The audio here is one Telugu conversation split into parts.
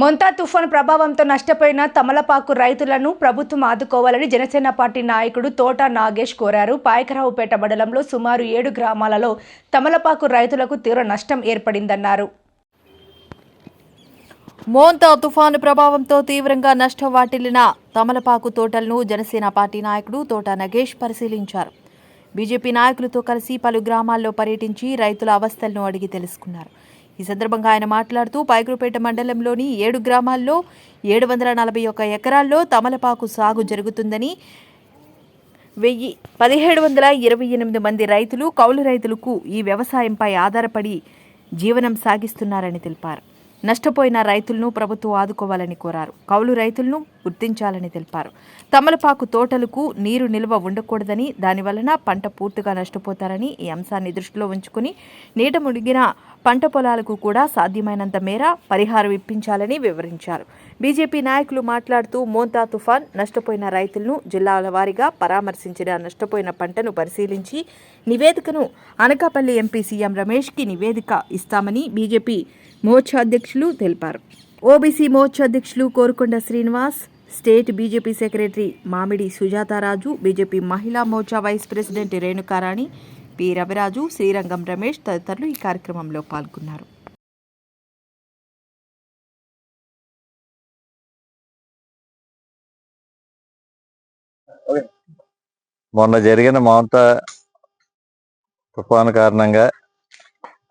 మొంతా తుఫాను ప్రభావంతో నష్టపోయిన తమలపాకు రైతులను ప్రభుత్వం ఆదుకోవాలని జనసేన పార్టీ నాయకుడు తోట నాగేష్ కోరారు. పాయకరావుపేట మండలంలో సుమారు ఏడు గ్రామాలలో తమలపాకు రైతులకు తీవ్ర నష్టం ఏర్పడిందన్నారు. మోంతా తుఫాను ప్రభావంతో తీవ్రంగా నష్టం వాటిల్లిన తమలపాకు తోటలను జనసేన పార్టీ నాయకుడు తోట నగేష్ పరిశీలించారు. బీజేపీ నాయకులతో కలిసి పలు గ్రామాల్లో పర్యటించి రైతుల అవస్థలను అడిగి తెలుసుకున్నారు. ఈ సందర్భంగా ఆయన మాట్లాడుతూ పైకురుపేట మండలంలోని ఏడు గ్రామాల్లో ఏడు వందల నలభై ఒక్క ఎకరాల్లో తమలపాకు సాగు జరుగుతుందని వెయ్యి పదిహేడు వందల ఇరవై ఎనిమిది మంది రైతులు కౌలు రైతులకు ఈ వ్యవసాయంపై ఆధారపడి జీవనం సాగిస్తున్నారని తెలిపారు. నష్టపోయిన రైతులను ప్రభుత్వం ఆదుకోవాలని కోరారు. కౌలు రైతులను గుర్తించాలని తెలిపారు. తమలపాకు తోటలకు నీరు నిల్వ ఉండకూడదని దానివలన పంట పూర్తిగా నష్టపోతారని ఈ అంశాన్ని దృష్టిలో ఉంచుకుని నీట మునిగిన పంట పొలాలకు కూడా సాధ్యమైనంత మేర పరిహారం ఇప్పించాలని వివరించారు. బీజేపీ నాయకులు మాట్లాడుతూ మోంతా తుఫాన్ నష్టపోయిన రైతులను జిల్లాల వారీగా పరామర్శించిన నష్టపోయిన పంటను పరిశీలించి నివేదికను అనకాపల్లి ఎంపీ సీఎం రమేష్కి నివేదిక ఇస్తామని బీజేపీ మోర్చా అధ్యక్షులు తెలిపారు. ఓబీసీ మోర్చా అధ్యక్షులు Korukonda Srinivas state BJP secretary Mamidi Sujatharaju BJP Mahila Morcha vice president Renukarani P Raviraju Srirangam Ramesh తదితరులు ఈ కార్యక్రమంలో పాల్గొన్నారు. మొన్న జరిగిన మౌంత తుఫాను కారణంగా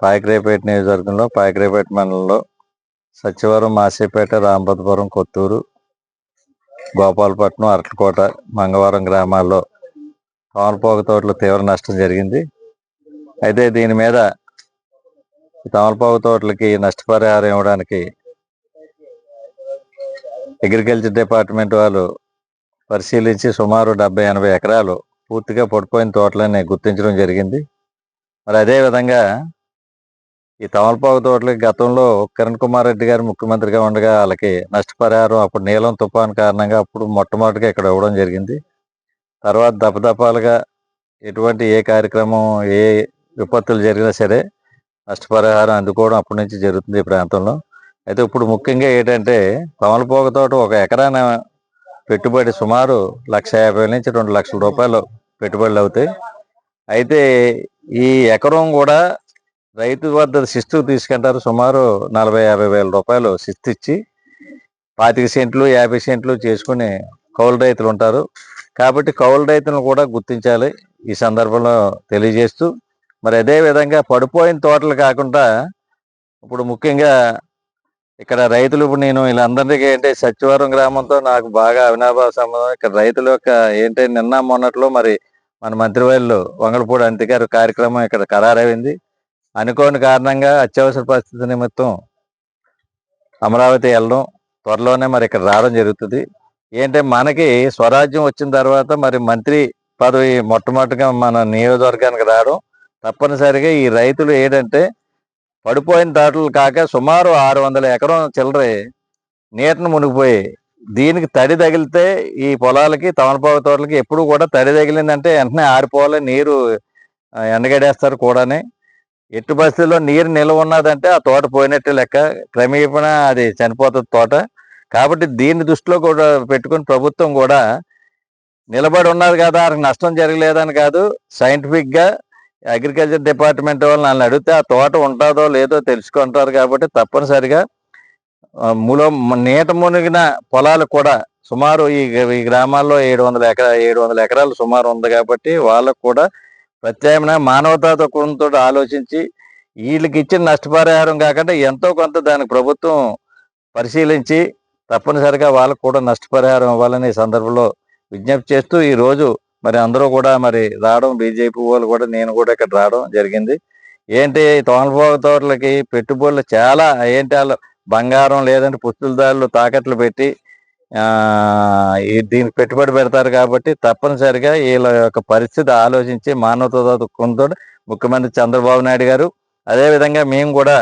పాయకరేపేట నియోజకవర్గంలో పాయకరేపేట మండలంలో సచివరం మాసేపేట రాంపతపురం కొత్తూరు గోపాలపట్నం అరట్లకోట మంగవరం గ్రామాల్లో తమలపాకు తోటలో తీవ్ర నష్టం జరిగింది. అయితే దీని మీద ఈ తమలపాకు తోటలకి నష్టపరిహారం ఇవ్వడానికి అగ్రికల్చర్ డిపార్ట్మెంట్ వాళ్ళు పరిశీలించి సుమారు డెబ్బై ఎనభై ఎకరాలు పూర్తిగా పడిపోయిన తోటలని గుర్తించడం జరిగింది. మరి అదే విధంగా ఈ తమలపాకు తోటలకి గతంలో కిరణ్ కుమార్ రెడ్డి గారు ముఖ్యమంత్రిగా ఉండగా వాళ్ళకి నష్టపరిహారం అప్పుడు నీలం తుఫాన్ కారణంగా అప్పుడు మొట్టమొదటిగా ఇక్కడ ఇవ్వడం జరిగింది. తర్వాత దపదపాలుగా ఎటువంటి ఏ కార్యక్రమం ఏ విపత్తులు జరిగినా సరే నష్టపరిహారం అందుకోవడం అప్పటి నుంచి జరుగుతుంది ఈ ప్రాంతంలో. అయితే ఇప్పుడు ముఖ్యంగా ఏంటంటే తమలపాకు తోట ఒక ఎకరాన పెట్టుబడి సుమారు లక్ష యాభై నుంచి రెండు లక్షల రూపాయలు పెట్టుబడులు అవుతాయి. అయితే ఈ ఎకరం కూడా రైతు వద్ద శిస్తు తీసుకుంటారు సుమారు నలభై యాభై వేల రూపాయలు శిస్తు ఇచ్చి పాతిక సెంట్లు యాభై సెంట్లు చేసుకుని కౌలు రైతులు ఉంటారు. కాబట్టి కౌలు రైతులను కూడా గుర్తించాలి ఈ సందర్భంలో తెలియజేస్తూ. మరి అదే విధంగా పడిపోయిన తోటలు కాకుండా ఇప్పుడు ముఖ్యంగా ఇక్కడ రైతులు ఇప్పుడు నేను వీళ్ళందరికీ ఏంటి సత్యవరం గ్రామంతో నాకు బాగా అవినాభావ సంబంధం. ఇక్కడ రైతుల యొక్క ఏంటి నిన్న మొన్నట్లో మరి మన మంత్రివర్యులు వంగలపూడి అంతి కార్యక్రమం ఇక్కడ ఖరారైంది. అనుకోని కారణంగా అత్యవసర పరిస్థితి నిమిత్తం అమరావతి వెళ్ళడం త్వరలోనే మరి ఇక్కడ రావడం జరుగుతుంది. ఏంటంటే మనకి స్వరాజ్యం వచ్చిన తర్వాత మరి మంత్రి పదవి మొట్టమొదటిగా మన నియోజకవర్గానికి రావడం తప్పనిసరిగా ఈ రైతులు ఏంటంటే పడిపోయిన తోటలు కాక సుమారు ఆరు వందల ఎకరం చిల్లరే నీటను మునిగిపోయి దీనికి తడి తగిలితే ఈ పొలాలకి తమలపాకు తోటలకి ఎప్పుడు కూడా తడి తగిలిందంటే వెంటనే ఆరిపోవాలి నీరు ఎండగడేస్తారు కూడానే. ఎట్టి పరిస్థితుల్లో నీరు నిల్వ ఉన్నదంటే ఆ తోట పోయినట్టే లెక్క. క్రమేపణ అది చనిపోతుంది తోట. కాబట్టి దీన్ని దృష్టిలో కూడా పెట్టుకుని ప్రభుత్వం కూడా నిలబడి ఉన్నది కదా వాళ్ళకి నష్టం జరగలేదని కాదు సైంటిఫిక్గా అగ్రికల్చర్ డిపార్ట్మెంట్ వాళ్ళు నన్ను అడిగితే ఆ తోట ఉంటుందో లేదో తెలుసుకుంటారు కాబట్టి తప్పనిసరిగా ఆ, నీట మునిగిన పొలాలు కూడా సుమారు ఈ ఈ గ్రామాల్లో ఏడు వందల ఎకరా ఏడు వందల ఎకరాలు సుమారు ఉంది కాబట్టి వాళ్ళకు కూడా ప్రత్యామ్నాయ మానవతా దృక్పథంతో ఆలోచించి వీళ్ళకి ఇచ్చిన నష్టపరిహారం కాకుండా ఎంతో కొంత దానికి ప్రభుత్వం పరిశీలించి తప్పనిసరిగా వాళ్ళకు కూడా నష్టపరిహారం ఇవ్వాలని ఈ సందర్భంలో విజ్ఞప్తి చేస్తూ ఈ రోజు మరి అందరూ కూడా మరి రావడం బీజేపీ వాళ్ళు కూడా నేను కూడా ఇక్కడ రావడం జరిగింది. ఏంటి తోమలపోగ తోటలకి పెట్టుబడులు చాలా ఏంటి వాళ్ళు బంగారం లేదంటే పుస్తులదారులు తాకట్లు పెట్టి దీనికి పెట్టుబడి పెడతారు కాబట్టి తప్పనిసరిగా వీళ్ళ యొక్క పరిస్థితి ఆలోచించి మానవతా దృక్పథంతో ముఖ్యమంత్రి చంద్రబాబు నాయుడు గారు అదే విధంగా మేము కూడా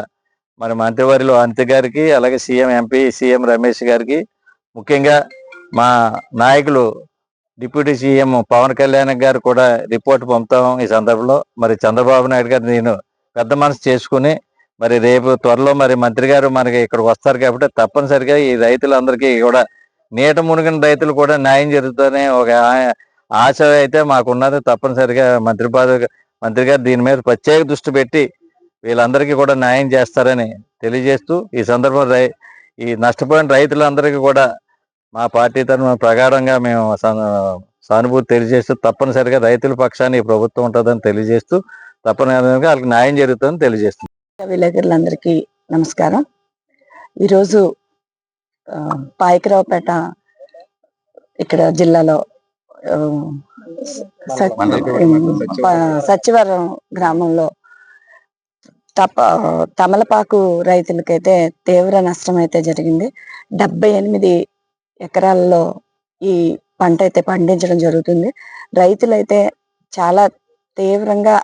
మరి మంత్రివర్యులు అంత్య గారికి అలాగే సీఎం ఎంపీ సీఎం రమేష్ గారికి ముఖ్యంగా మా నాయకులు డిప్యూటీ సీఎం పవన్ కళ్యాణ్ గారు కూడా రిపోర్ట్ పంపుతాం ఈ సందర్భంలో. మరి చంద్రబాబు నాయుడు గారు నేను పెద్ద మనసు చేసుకుని మరి రేపు త్వరలో మరి మంత్రి గారు మనకి ఇక్కడికి వస్తారు కాబట్టి తప్పనిసరిగా ఈ రైతులందరికీ కూడా నీట మునిగిన రైతులు కూడా న్యాయం జరుగుతుందని ఒక ఆశ అయితే మాకున్నది. తప్పనిసరిగా మంత్రి మంత్రి గారు దీని మీద ప్రత్యేక దృష్టి పెట్టి వీళ్ళందరికీ కూడా న్యాయం చేస్తారని తెలియజేస్తూ ఈ సందర్భంలో రై- ఈ నష్టపోయిన రైతులందరికీ కూడా మా పార్టీ తరఫున ప్రగాఢంగా మేము సా- సానుభూతి తెలియజేస్తూ తప్పనిసరిగా రైతుల పక్షాన్ని ఈ ప్రభుత్వం ఉంటుందని తెలియజేస్తూ తప్పనిసరిగా వాళ్ళకి న్యాయం జరుగుతుందని తెలియజేస్తుంది విలేకరులందరికీ నమస్కారం. ఈరోజు పాయకరావుపేట ఇక్కడ జిల్లాలో సచివరం గ్రామంలో తప తమలపాకు రైతులకైతే తీవ్ర నష్టం అయితే జరిగింది. డెబ్బై ఎనిమిది ఎకరాల్లో ఈ పంట అయితే పండించడం జరుగుతుంది. రైతులైతే చాలా తీవ్రంగా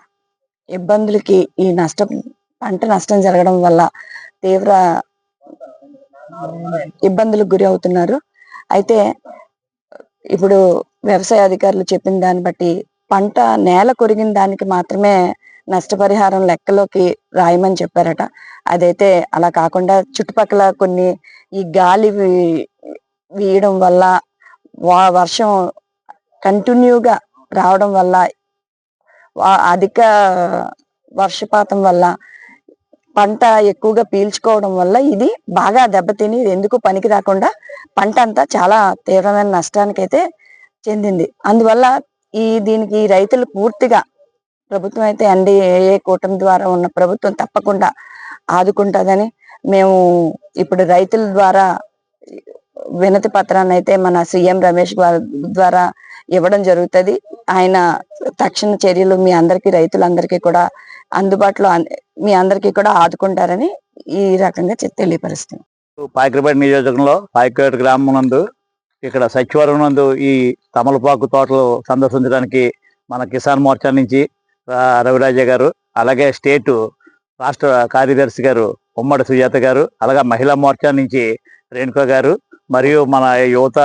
ఇబ్బందులకి ఈ నష్టం పంట నష్టం జరగడం వల్ల తీవ్ర ఇబ్బందులకు గురి అవుతున్నారు. అయితే ఇప్పుడు వ్యవసాయ అధికారులు చెప్పిన దాన్ని బట్టి పంట నేల కొరిగిన దానికి మాత్రమే నష్టపరిహారం లెక్కలోకి రాయమని చెప్పారట. అదైతే అలా కాకుండా చుట్టుపక్కల కొన్ని ఈ గాలి వీయడం వల్ల వా- వర్షం కంటిన్యూగా రావడం వల్ల అధిక వర్షపాతం వల్ల పంట ఎక్కువగా పీల్చుకోవడం వల్ల ఇది బాగా దెబ్బతిని ఎందుకు పనికి రాకుండా పంట అంతా చాలా తీవ్రమైన నష్టానికి అయితే చెందింది. అందువల్ల ఈ దీనికి రైతులు పూర్తిగా ప్రభుత్వం అయితే ఎన్డీఏ కూటమి ద్వారా ఉన్న ప్రభుత్వం తప్పకుండా ఆదుకుంటుందని మేము ఇప్పుడు రైతుల ద్వారా వినతి పత్రాన్ని అయితే మన సీఎం రమేష్ ద్వారా ఇవ్వడం జరుగుతుంది. ఆయన తక్షణ చర్యలు మీ అందరికీ రైతులందరికీ కూడా అందుబాటులో అన్- మీ అందరికీ కూడా ఆదుకుంటారని ఈ రకంగా చె- తెలియపరుస్తుంది పాకిరిపేట నియోజకంలో పాకిరిపేట గ్రామం నందు ఇక్కడ సచివరం నందు ఈ తమలపాకు తోటలు సందర్శించడానికి మన కిసాన్ మోర్చా నుంచి రవిరాజ గారు అలాగే స్టేట్ రాష్ట్ర కార్యదర్శి గారు ఉమ్మడి సుజాత గారు అలాగే మహిళా మోర్చా నుంచి రేణుక గారు మరియు మన యువత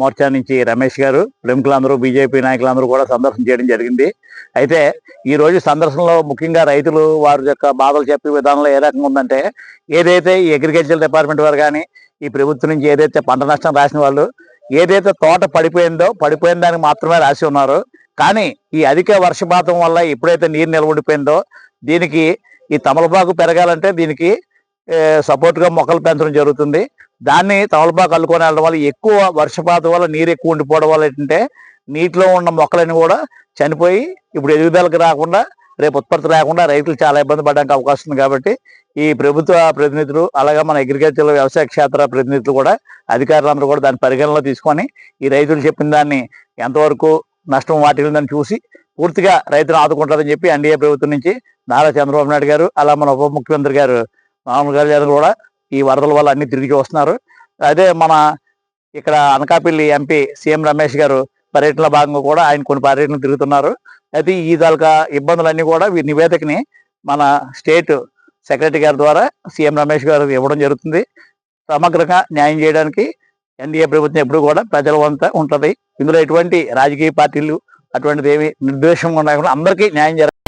మోర్చా నుంచి రమేష్ గారు ప్రముఖులందరూ బీజేపీ నాయకులందరూ కూడా సందర్శన చేయడం జరిగింది. అయితే ఈ రోజు సందర్శనలో ముఖ్యంగా రైతులు వారి యొక్క బాధలు చెప్పే విధానంలో ఏ రకంగా ఉందంటే ఏదైతే ఈ అగ్రికల్చర్ డిపార్ట్మెంట్ వారు కానీ ఈ ప్రభుత్వం నుంచి ఏదైతే పంట నష్టం రాసిన వాళ్ళు ఏదైతే తోట పడిపోయిందో పడిపోయిన దానికి మాత్రమే రాసి ఉన్నారు. కానీ ఈ అధిక వర్షపాతం వల్ల ఎప్పుడైతే నీరు నిల్వ ఉండిపోయిందో దీనికి ఈ తమలపాకు పెరగాలంటే దీనికి సపోర్ట్గా మొక్కలు పెంచడం జరుగుతుంది. దాన్ని తమలపాకు అల్లుకొని వెళ్ళడం వల్ల ఎక్కువ వర్షపాతం వల్ల నీరు ఎక్కువ ఉండిపోవడం వల్ల ఏంటంటే నీటిలో ఉన్న మొక్కలన్నీ కూడా చనిపోయి ఇప్పుడు ఎదుగుదలకు రాకుండా రేపు ఉత్పత్తి రాకుండా రైతులు చాలా ఇబ్బంది పడడానికి అవకాశం ఉంది కాబట్టి ఈ ప్రభుత్వ ప్రతినిధులు అలాగే మన అగ్రికల్చర్ వ్యవసాయ క్షేత్ర ప్రతినిధులు కూడా అధికారులందరూ కూడా దాని పరిగణలో తీసుకొని ఈ రైతులు చెప్పిన దాన్ని ఎంతవరకు నష్టం వాటిల్లిందని చూసి పూర్తిగా రైతులు ఆదుకుంటారని చెప్పి ఎన్డీఏ ప్రభుత్వం నుంచి నారా చంద్రబాబు నాయుడు గారు అలా మన ఉప ముఖ్యమంత్రి గారు మామూలు గారు కూడా ఈ వరదల వల్ల అన్ని తిరిగి వస్తున్నారు. అదే మన ఇక్కడ అనకాపల్లి ఎంపీ సీఎం రమేష్ గారు పర్యటనలో భాగంగా కూడా ఆయన కొన్ని పర్యటనలు తిరుగుతున్నారు. అయితే ఈ తాలూకా ఇబ్బందులన్నీ కూడా వీరి నివేదికని మన స్టేట్ సెక్రటరీ గారి ద్వారా సీఎం రమేష్ గారు ఇవ్వడం జరుగుతుంది. సమగ్రంగా న్యాయం చేయడానికి ఎన్డీఏ ప్రభుత్వం ఎప్పుడు కూడా ప్రజల వంత ఉంటది. ఇందులో ఎటువంటి రాజకీయ పార్టీలు అటువంటిది ఏమి నిర్దేశంగా ఉండకుండా అందరికీ న్యాయం జరగాలి